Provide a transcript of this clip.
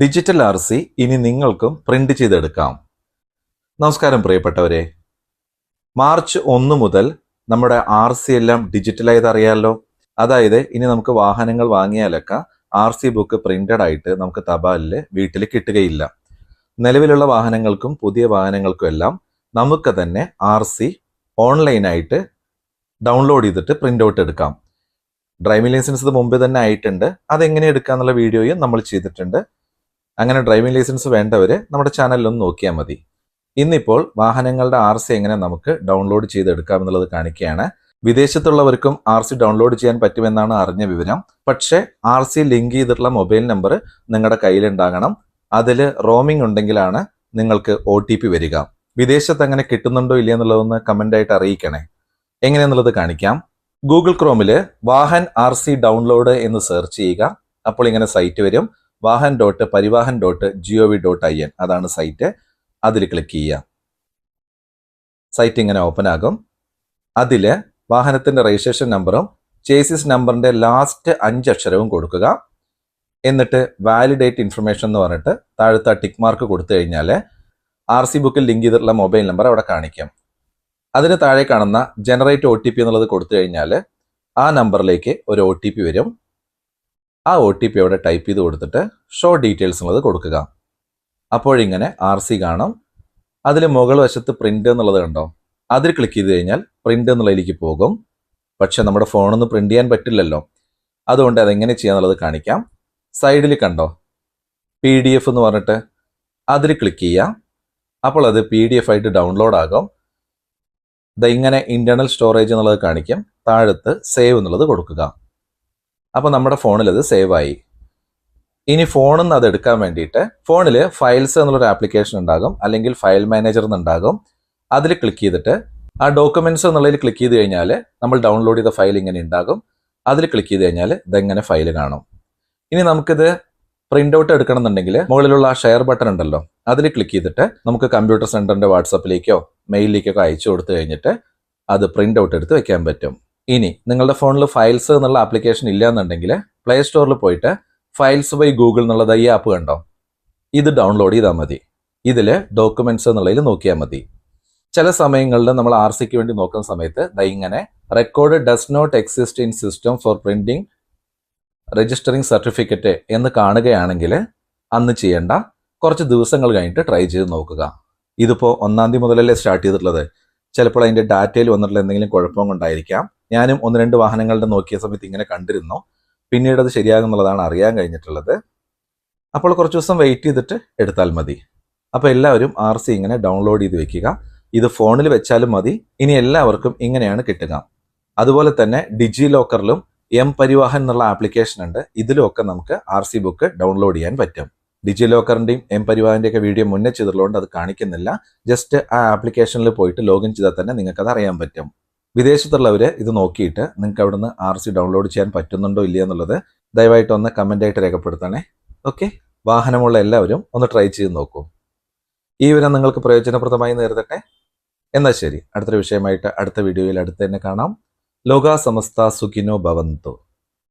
Digital R C ഇനി നിങ്ങൾക്കും print ചെയ്തെടുക്കാം. നമസ്കാരം പ്രിയപ്പെട്ടവരെ. മാർച്ച് ഒന്ന് മുതൽ നമ്മുടെ ആർ സി എല്ലാം ഡിജിറ്റലായത് അറിയാമല്ലോ അതായത് ഇനി നമുക്ക് വാഹനങ്ങൾ വാങ്ങിയാലൊക്കെ ആർ സി ബുക്ക് പ്രിന്റഡ് ആയിട്ട് നമുക്ക് തപാലിൽ വീട്ടിൽ കിട്ടുകയില്ല. നിലവിലുള്ള വാഹനങ്ങൾക്കും പുതിയ വാഹനങ്ങൾക്കും എല്ലാം നമുക്ക് തന്നെ ആർ സി ഓൺലൈനായിട്ട് ഡൗൺലോഡ് ചെയ്തിട്ട് പ്രിന്റ് ഔട്ട് എടുക്കാം. ഡ്രൈവിംഗ് ലൈസൻസ് ഇത് മുമ്പ് തന്നെ ആയിട്ടുണ്ട്. അതെങ്ങനെ എടുക്കാന്നുള്ള വീഡിയോയും നമ്മൾ ചെയ്തിട്ടുണ്ട്. അങ്ങനെ ഡ്രൈവിംഗ് ലൈസൻസ് വേണ്ടവർ നമ്മുടെ ചാനലിലൊന്ന് നോക്കിയാൽ മതി. ഇന്നിപ്പോൾ വാഹനങ്ങളുടെ ആർ സി എങ്ങനെ നമുക്ക് ഡൗൺലോഡ് ചെയ്തെടുക്കാം എന്നുള്ളത് കാണിക്കുകയാണ്. വിദേശത്തുള്ളവർക്കും ആർ സി ഡൗൺലോഡ് ചെയ്യാൻ പറ്റുമെന്നാണ് അറിഞ്ഞ വിവരം. പക്ഷേ ആർ സി ലിങ്ക് ചെയ്തിട്ടുള്ള മൊബൈൽ നമ്പർ നിങ്ങളുടെ കയ്യിലുണ്ടാകണം. അതിൽ റോമിംഗ് ഉണ്ടെങ്കിലാണ് നിങ്ങൾക്ക് ഒ ടി പി വരിക. വിദേശത്ത് അങ്ങനെ കിട്ടുന്നുണ്ടോ ഇല്ല എന്നുള്ളതൊന്ന് കമന്റായിട്ട് അറിയിക്കണേ. എങ്ങനെയെന്നുള്ളത് കാണിക്കാം. ഗൂഗിൾ ക്രോമിൽ വാഹൻ ആർ സി ഡൗൺലോഡ് എന്ന് സെർച്ച് ചെയ്യുക. അപ്പോൾ ഇങ്ങനെ സൈറ്റ് വരും. Vahan dot Parivahan dot G O V dot I N അതാണ് സൈറ്റ് അതിൽ ക്ലിക്ക് ചെയ്യുക. സൈറ്റ് ഇങ്ങനെ ഓപ്പൺ ആകും. അതിൽ വാഹനത്തിന്റെ രജിസ്ട്രേഷൻ നമ്പറും ചേസിസ് നമ്പറിന്റെ ലാസ്റ്റ് അഞ്ച് അക്ഷരവും കൊടുക്കുക. എന്നിട്ട് വാലിഡേറ്റ് ഇൻഫർമേഷൻ എന്ന് പറഞ്ഞിട്ട് താഴത്തെ ടിക്ക് മാർക്ക് കൊടുത്തു കഴിഞ്ഞാൽ ആർ സി ബുക്കിൽ ലിങ്ക് ചെയ്തിട്ടുള്ള മൊബൈൽ നമ്പർ അവിടെ കാണിക്കും. അതിന് താഴെ കാണുന്ന ജനറേറ്റ് ഒ ടി പി എന്നുള്ളത് കൊടുത്തു കഴിഞ്ഞാൽ ആ നമ്പറിലേക്ക് ഒരു ഒ ടി പി വരും. ആ ഒ ടി പി അവിടെ ടൈപ്പ് ചെയ്ത് കൊടുത്തിട്ട് ഷോ ഡീറ്റെയിൽസ് എന്നുള്ളത് കൊടുക്കുക. അപ്പോഴിങ്ങനെ ആർ സി കാണും. അതിൽ മുകൾ വശത്ത് പ്രിന്റ് എന്നുള്ളത് കണ്ടോ? അതിൽ ക്ലിക്ക് ചെയ്ത് കഴിഞ്ഞാൽ പ്രിന്റ് എന്നുള്ളതിലേക്ക് പോകും. പക്ഷെ നമ്മുടെ ഫോണൊന്നും പ്രിന്റ് ചെയ്യാൻ പറ്റില്ലല്ലോ. അതുകൊണ്ട് അതെങ്ങനെ ചെയ്യാന്നുള്ളത് കാണിക്കാം. സൈഡിൽ കണ്ടോ? പി ഡി എഫ് എന്ന് പറഞ്ഞിട്ട് അതിൽ ക്ലിക്ക് ചെയ്യാം. അപ്പോൾ അത് പി ഡി എഫ് ആയിട്ട് ഡൗൺലോഡ് ആകും. ഇങ്ങനെ ഇന്റേണൽ സ്റ്റോറേജ് എന്നുള്ളത് കാണിക്കാം. താഴത്ത് സേവ് എന്നുള്ളത് കൊടുക്കുക. അപ്പോൾ നമ്മുടെ ഫോണിൽ അത് സേവ് ആയി. ഇനി ഫോണിൽ നിന്ന് അത് എടുക്കാൻ വേണ്ടിയിട്ട് ഫോണിൽ ഫയൽസ് എന്നുള്ളൊരു ആപ്ലിക്കേഷൻ ഉണ്ടാകും അല്ലെങ്കിൽ ഫയൽ മാനേജർ എന്നുണ്ടാകും അതിൽ ക്ലിക്ക് ചെയ്തിട്ട് ആ ഡോക്യുമെന്റ്സ് എന്നുള്ളതിൽ ക്ലിക്ക് ചെയ്ത് കഴിഞ്ഞാൽ നമ്മൾ ഡൗൺലോഡ് ചെയ്ത ഫയൽ ഇങ്ങനെ ഉണ്ടാകും. അതിൽ ക്ലിക്ക് ചെയ്ത് കഴിഞ്ഞാൽ ഇതെങ്ങനെ ഫയൽ കാണും. ഇനി നമുക്കിത് പ്രിന്റ് ഔട്ട് എടുക്കണം എന്നുണ്ടെങ്കിൽ മുകളിലുള്ള ആ ഷെയർ ബട്ടൺ ഉണ്ടല്ലോ അതിൽ ക്ലിക്ക് ചെയ്തിട്ട് നമുക്ക് കമ്പ്യൂട്ടർ സെന്ററിന്റെ വാട്സപ്പിലേക്കോ മെയിലിലേക്കോ അയച്ചു കൊടുത്തു കഴിഞ്ഞിട്ട് അത് പ്രിന്റ് ഔട്ട് എടുത്ത് വെക്കാൻ പറ്റും. ഇനി നിങ്ങളുടെ ഫോണിൽ ഫയൽസ് എന്നുള്ള ആപ്ലിക്കേഷൻ ഇല്ല എന്നുണ്ടെങ്കിൽ പ്ലേ സ്റ്റോറിൽ പോയിട്ട് ഫയൽസ് ബൈ ഗൂഗിൾ എന്നുള്ളത് ഈ ആപ്പ് കണ്ടോ? ഇത് ഡൗൺലോഡ് ചെയ്താൽ മതി. ഇതിൽ ഡോക്യുമെന്റ്സ് എന്നുള്ളതിൽ നോക്കിയാൽ മതി. ചില സമയങ്ങളിൽ നമ്മൾ ആർ സിക്ക് വേണ്ടി നോക്കുന്ന സമയത്ത് ദാ ഇങ്ങനെ record does not exist in system for printing registering certificate എന്ന് കാണുകയാണെങ്കിൽ അന്ന് ചെയ്യേണ്ട കുറച്ച് ദിവസങ്ങൾ കഴിഞ്ഞിട്ട് ട്രൈ ചെയ്ത് നോക്കുക. ഇതിപ്പോൾ ഒന്നാം തീയതി മുതലല്ലേ സ്റ്റാർട്ട് ചെയ്തിട്ടുള്ളത്. ചിലപ്പോൾ അതിന്റെ ഡാറ്റയിൽ വന്നിട്ടുള്ള എന്തെങ്കിലും കുഴപ്പം കൊണ്ടായിരിക്കാം ഞാനും ഒന്ന് രണ്ട് വാഹനങ്ങളുടെ നോക്കിയ സമയത്ത് ഇങ്ങനെ കണ്ടിരുന്നു. പിന്നീട് അത് ശരിയാകുന്നുള്ളതാണ് അറിയാൻ കഴിഞ്ഞിട്ടുള്ളത്. അപ്പോൾ കുറച്ച് ദിവസം വെയിറ്റ് ചെയ്തിട്ട് എടുത്താൽ മതി. അപ്പോൾ എല്ലാവരും ആർ സി ഇങ്ങനെ ഡൗൺലോഡ് ചെയ്ത് വെക്കുക. ഇത് ഫോണിൽ വെച്ചാലും മതി. ഇനി എല്ലാവർക്കും ഇങ്ങനെയാണ് കിട്ടുക. അതുപോലെ തന്നെ ഡിജി ലോക്കറിലും എം പരിവാഹൻ എന്നുള്ള ആപ്ലിക്കേഷൻ ഉണ്ട്. ഇതിലുമൊക്കെ നമുക്ക് ആർ സി ബുക്ക് ഡൗൺലോഡ് ചെയ്യാൻ പറ്റും. ഡിജി ലോക്കറിന്റെയും എം പരിവാഹന്റെ ഒക്കെ വീഡിയോ മുന്നേ ചെയ്തിട്ടുള്ളതുകൊണ്ട് അത് കാണിക്കുന്നില്ല. ജസ്റ്റ് ആ ആപ്ലിക്കേഷനിൽ പോയിട്ട് ലോഗിൻ ചെയ്താൽ തന്നെ നിങ്ങൾക്കത് അറിയാൻ പറ്റും. വിദേശത്തുള്ളവര് ഇത് നോക്കിയിട്ട് നിങ്ങൾക്ക് അവിടുന്ന് ആർ സി ഡൗൺലോഡ് ചെയ്യാൻ പറ്റുന്നുണ്ടോ ഇല്ലയോ എന്നുള്ളത് ദയവായിട്ട് ഒന്ന് കമന്റ് ആയിട്ട് രേഖപ്പെടുത്തണേ. ഓക്കെ വാഹനമുള്ള എല്ലാവരും ഒന്ന് ട്രൈ ചെയ്ത് നോക്കൂ. ഈ വിവരം നിങ്ങൾക്ക് പ്രയോജനപ്രദമായി നേരിടട്ടെ. എന്നാൽ ശരി അടുത്തൊരു വിഷയമായിട്ട് അടുത്ത വീഡിയോയിൽ അടുത്ത് തന്നെ കാണാം. ലോക സമസ്ത സുഖിനോ ഭവന്തു.